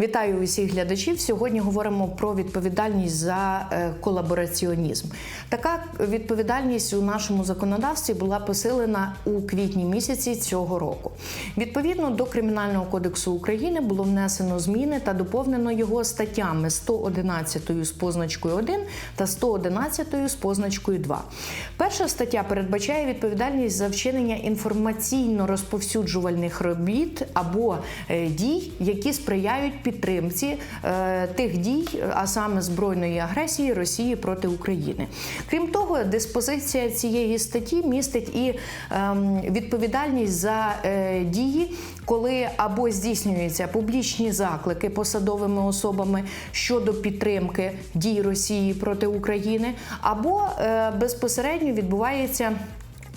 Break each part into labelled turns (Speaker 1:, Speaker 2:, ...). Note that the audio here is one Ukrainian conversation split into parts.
Speaker 1: Вітаю усіх глядачів. Сьогодні говоримо про відповідальність за е, колабораціонізм. Така відповідальність у нашому законодавстві була посилена у квітні місяці цього року. Відповідно до Кримінального кодексу України було внесено зміни та доповнено його статтями 111 з позначкою 1 та 111 з позначкою 2. Перша стаття передбачає відповідальність за вчинення інформаційно-розповсюджувальних робіт або е, дій, які сприяють підтримці е, тих дій, а саме збройної агресії Росії проти України. Крім того, диспозиція цієї статті містить і ем, відповідальність за е, дії, коли або здійснюються публічні заклики посадовими особами щодо підтримки дій Росії проти України, або е, безпосередньо відбувається.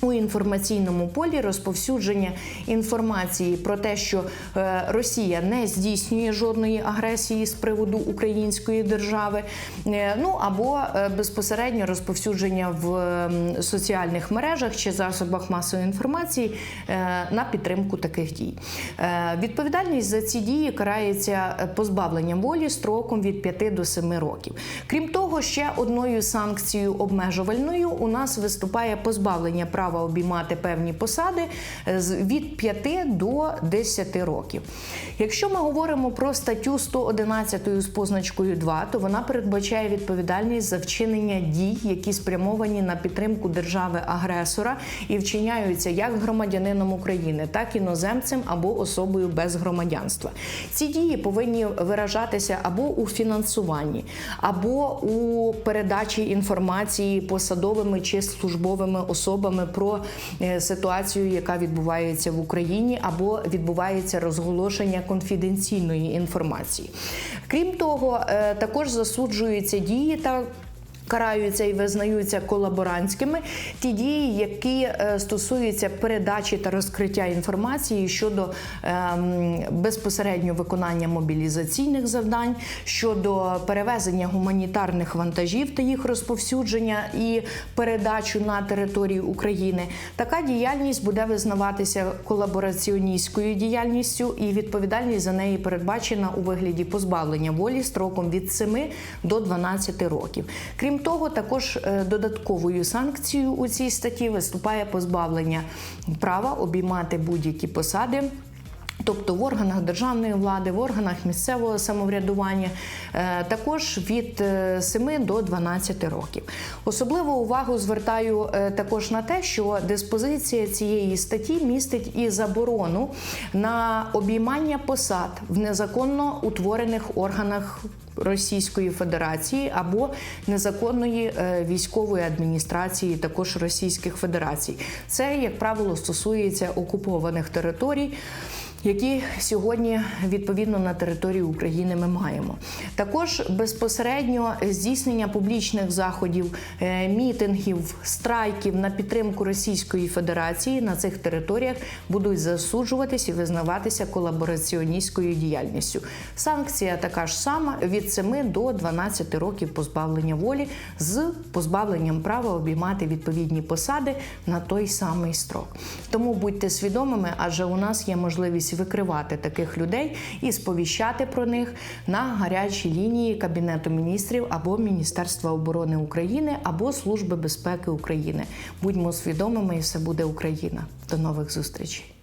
Speaker 1: У інформаційному полі розповсюдження інформації про те, що е, Росія не здійснює жодної агресії з приводу української держави, е, ну або е, безпосередньо розповсюдження в соціальних мережах чи засобах масової інформації на підтримку таких дій. Відповідальність за ці дії карається позбавленням волі строком від 5 до 7 років. Крім того, ще одною санкцією обмежувальною у нас виступає позбавлення права обіймати певні посади е, від 5 до 10 років. Якщо ми говоримо про статтю 111 з позначкою 2, то вона передбачає відповідальність за вчинення дій, які спрямовані на підтримку держави-агресора і вчиняються як громадянином України, так і іноземцем або особою без громадянства. Ці дії повинні виражатися або у фінансуванні, або у передачі інформації посадовими чи службовими особами про е, ситуацію, яка відбувається в Україні, або відбувається розголошення конфіденційної інформації. Крім того, е, також засуджуються дії та Караються і визнаються колаборантськими ті дії, які е, стосуються передачі та розкриття інформації щодо ем, безпосередньо виконання мобілізаційних завдань, щодо перевезення гуманітарних вантажів та їх розповсюдження і передачу на територію України. Така діяльність буде визнаватися колабораціоністською діяльністю, і відповідальність за неї передбачена у вигляді позбавлення волі строком від 7 до 12 років. Крім того, також е, додатковою санкцією у цій статті виступає позбавлення права обіймати будь-які посади. Тобто в органах державної влади, в органах місцевого самоврядування, е, також від е, 7 до 12 років. Особливу увагу звертаю е, також на те, що диспозиція цієї статті містить і заборону на обіймання посад в незаконно утворених органах Російської Федерації або незаконної е, військової адміністрації, також Російських Федерацій. Це, як правило, стосується окупованих територій. Які сьогодні відповідно на території України ми маємо, також безпосередньо здійснення публічних заходів, е, мітингів, страйків на підтримку Російської Федерації на цих територіях будуть засуджуватись і визнаватися колабораціоністською діяльністю. Санкція така ж сама від 7 до 12 років позбавлення волі з позбавленням права обіймати відповідні посади на той самий строк. Тому будьте свідомими, адже у нас є можливість викривати таких людей і сповіщати про них на гарячій лінії Кабінету міністрів або Міністерства оборони України або Служби безпеки України. Будьмо свідомими, і все буде Україна. До нових зустрічей.